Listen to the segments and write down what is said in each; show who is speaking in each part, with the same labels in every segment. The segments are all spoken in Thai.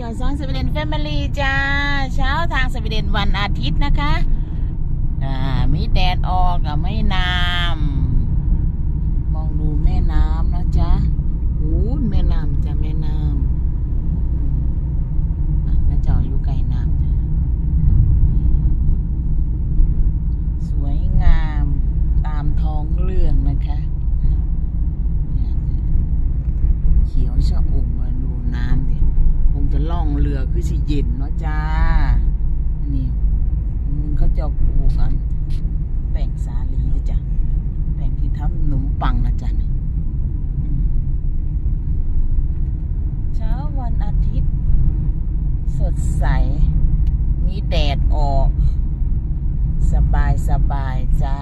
Speaker 1: ยอดซ้อนสวีเดนแฟมิลี่จ้า เช้าทางสวีเดนวันอาทิตย์นะคะ อ่า มีแดดออกกับไม่น้ำมองดูแม่น้ำนะจ๊ะโอ้แม่น้ำจ้ะแม่น้ำแม่เจ้าอยู่ไกลน้ำจ้ะสวยงามตามท้องเรื่องนะคะเนี่ยเขียวชะอุ่มมาดูน้ำดิคงจะ ล่องเรือคือสิเย็นเนาะจ้า อันนี้มึงเขาจะปลูกอันแป้งสาลีนะจ้ะแป้งที่ทำขนมปังนะจ๊ะเช้าวันอาทิตย์ สดใส มีแดดออก สบายสบายจ้า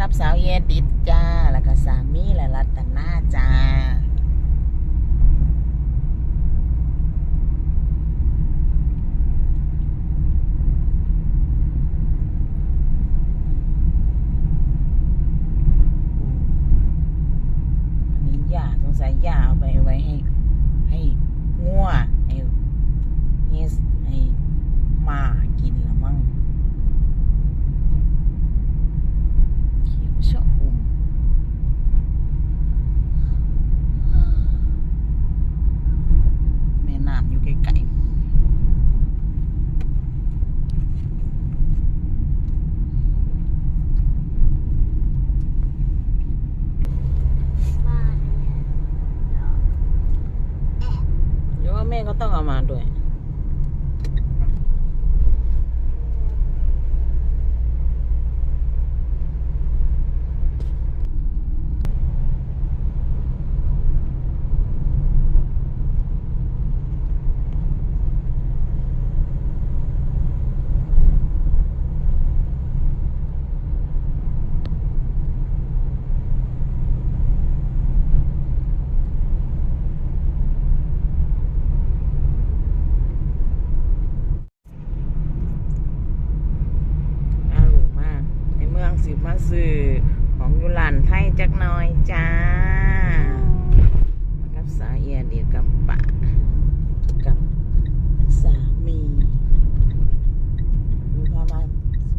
Speaker 1: กับสาวเย ดิดจ้า แล้วก็สามีและรัตนาจ้า อันนี้ย่าสงสัยย่าเอาไปไว้ให้ ให้งัวให้เฮสให้หมากินละมั่ง เขียวชะอุ่มแม่น้ำอยู่ไกลๆเดี๋ยวว่าแม่ก็ต้องเอามาด้วย น่าหรูมาก ในเมืองสิมาซื้อของอยุลันไทยจักหน่อยจ้า กับสาวเอียเดียวกับปะกับสามีมีพามา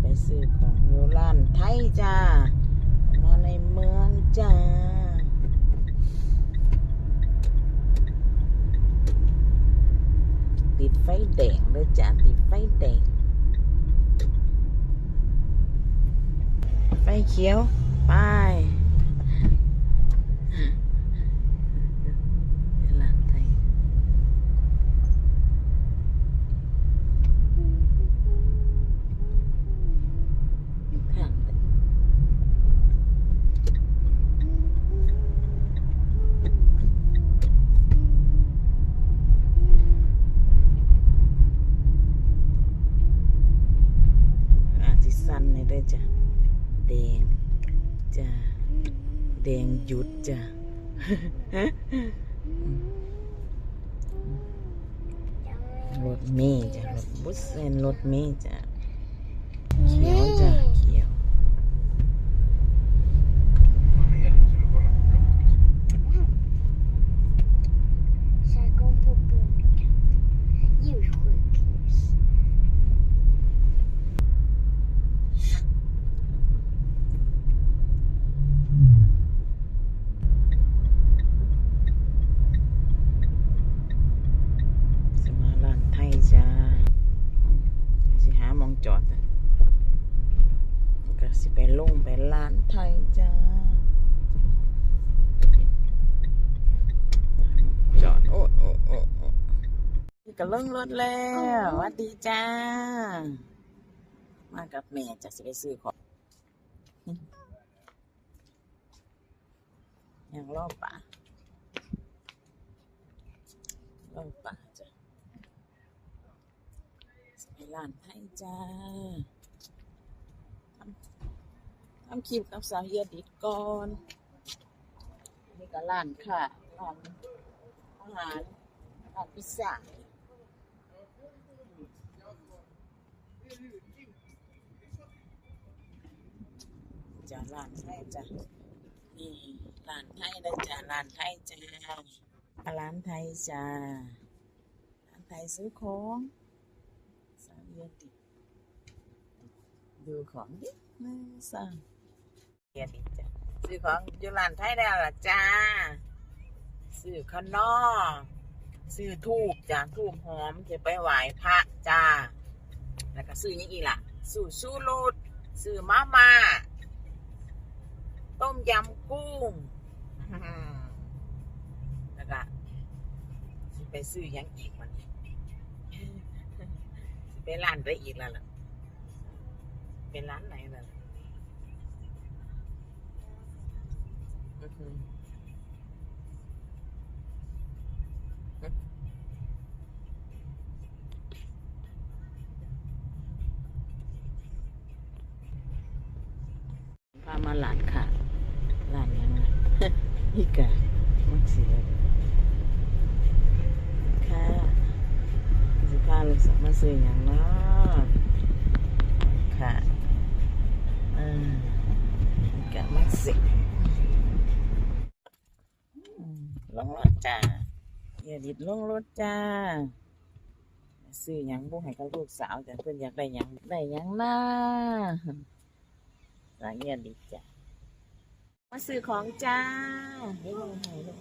Speaker 1: ไปซื้อของอยุลันไทยจ้า มาในเมืองจ้า ติดไฟแดงเลยจ้าติดไฟแดง ไฟ เขียว ไปหลานไทยอยู่ข้างเลยอาจจะสั้นเลยด้วยจ้ะ แดงจ้ะแดงหยุดจ้ะรถเมย์จ้ะรถบุสเป็นรถเมย์จ้ะเขียวจ้ะเขียว
Speaker 2: Saigon på Bork. Djursjukhus.
Speaker 1: สมาลานไทยจ้าอืมสิหาหม องจอดก็สิไปลงไปร้านไทยจ้า จอด โอ้โอ้โอ้โอ้นี่ก็ลงรถแล้วหวัดดีจ้า มากับแม่จะสิไปซื้อของยังรอบป่าล่องป่า ให้ร้านไทยจ้าทำคิวกับสาวเฮียดิดก่อนนี่ก็ร้านค่ะร้านอาหารร้านพิซซ่าจ้าร้านไทยจ้านี่ร้านไทยนะจ้าร้านไทยจ้าร้านไทยจ้าร้านไทยซื้อของ เดือนติด ดูของดิหนึ่งสองเดือนติจ้ะซื้อของอยู่ร้านไทยได้วล่ะจ้าซื้อขนอซื้อทูบจ้าทูบหอมจะไปไหว้พระจ้า แล้วก็ซื้อยังอีกล่ะซื้อชูรสซื้อมาม่าต้มยำกุ้งแล้วก็ไปซื้อยังอีกมัน สิไปร้านไปอีกแล้วล่ะ เป็นร้านไหนล่ะอือหือพามาหลานค่ะหลานยังไงอีกอะมันเสียค่ะ สิพาลูกสาวมาซื้ออย่างเนาะค่ะอ่าอีกะมาสิอืมลงรถจ้าอย่าดิดลงรถจ้าซื้อหยังบุให้กับลูกสาวแต่เพิ่นอยากได้หยังได้หยังนะสายเงียดีจ้ะมาซื้อของจ้าเดี๋ยวลงให้เลย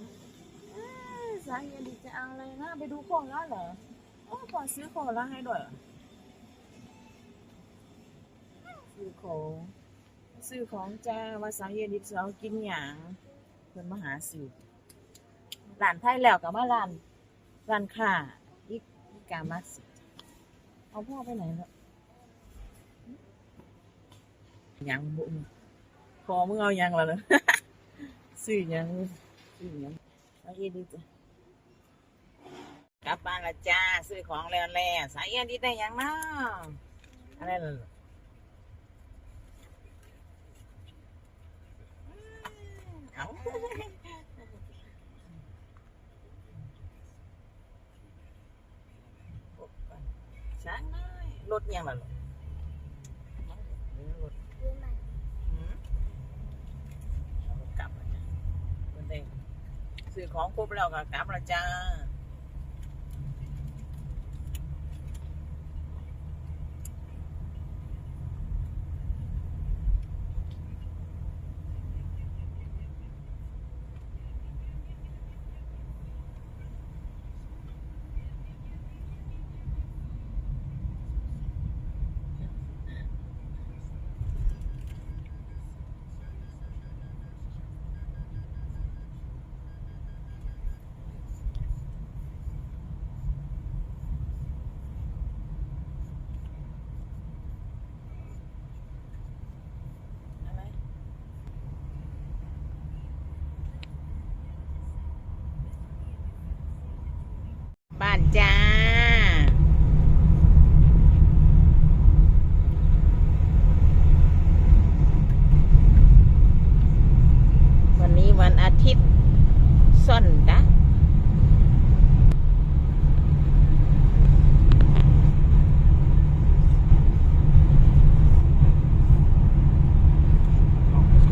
Speaker 1: อ้าวสายเงียดีจะเอาอะไรนะ ไปดูของแล้วเหรอ โอ้ก่อซื้อของแล้วให้ด้วยซื้อของซื้อของจ้าว่าสายเงียดีจะเอากินหยังเพิ่อนมาหาซื้อร้านไทยแล้วก็มาร้านร้านค้าอีกกามาสิเอาพ่อไปไหนแล้วยังบุ้มพอมึงเอายังแล้วเนอะซื้อยังซื้อยังเอาเย็นดีจ้ะ กลับบ้านละจ้าซื้อของแล้วแล่สายเย็นดีได้ยังเนาะอะไรล่ะเอาช้างน้อยรถยังล่ะกรถ
Speaker 2: ดูมัน
Speaker 1: หืมากลับล้วจ้ะเพิ่นได้ซื้อของครบแล้วก็กลับล้วจ้า อะไร บ้านจ้า วันนี้วันอาทิตย์ส้นดะ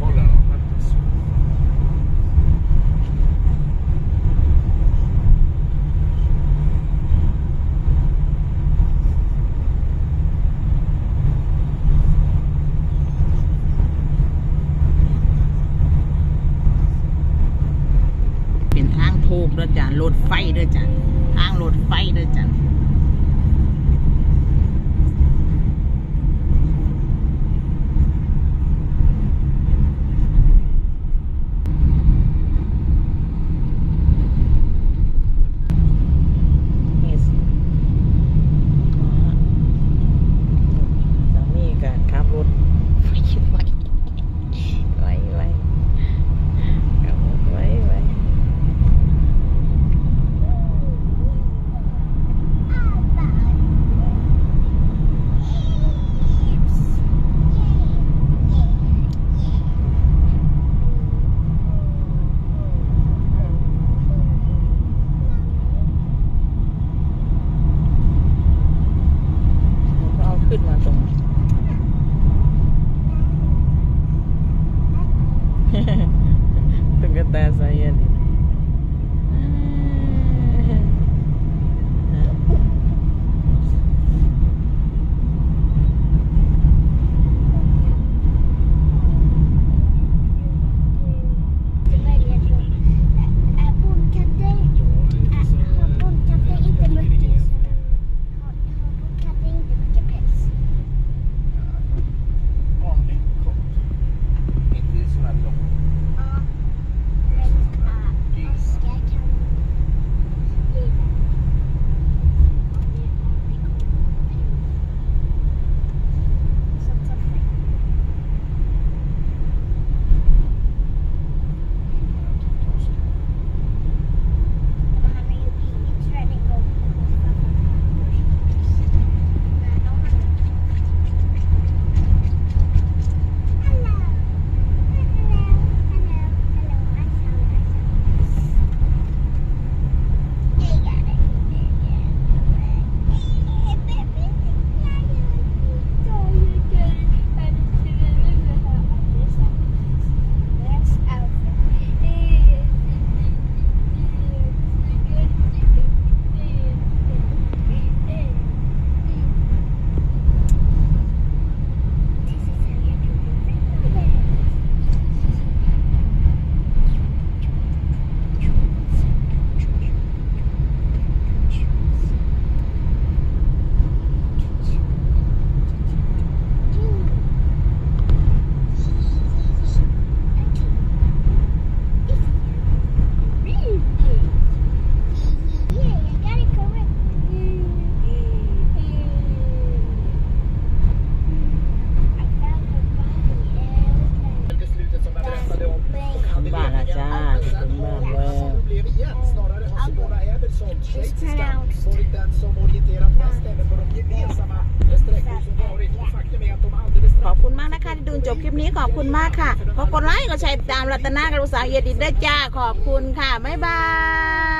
Speaker 3: Kolla, vänta.
Speaker 1: เป็นทางถูกเด้อจ้ะร ถไฟเด้อจ้ะทางรถไฟเด้อจ้ะ 10
Speaker 4: aí ali. Igen. Snarare har Simona Evertsson, schweiziska,
Speaker 2: pronounced.
Speaker 4: varit den som orienterat mest även på de gemensamma sträckor som varit. Och faktum är att de alldeles
Speaker 1: ขอบคุณมากนะคะที่ดูจบคลิปนี้ขอบคุณมากค่ะขอกดไลค์กดแชร์ติดตามรัตนากับลูกสาวเยดินได้วยจ้าขอบคุณค่ะ บ๊ายบาย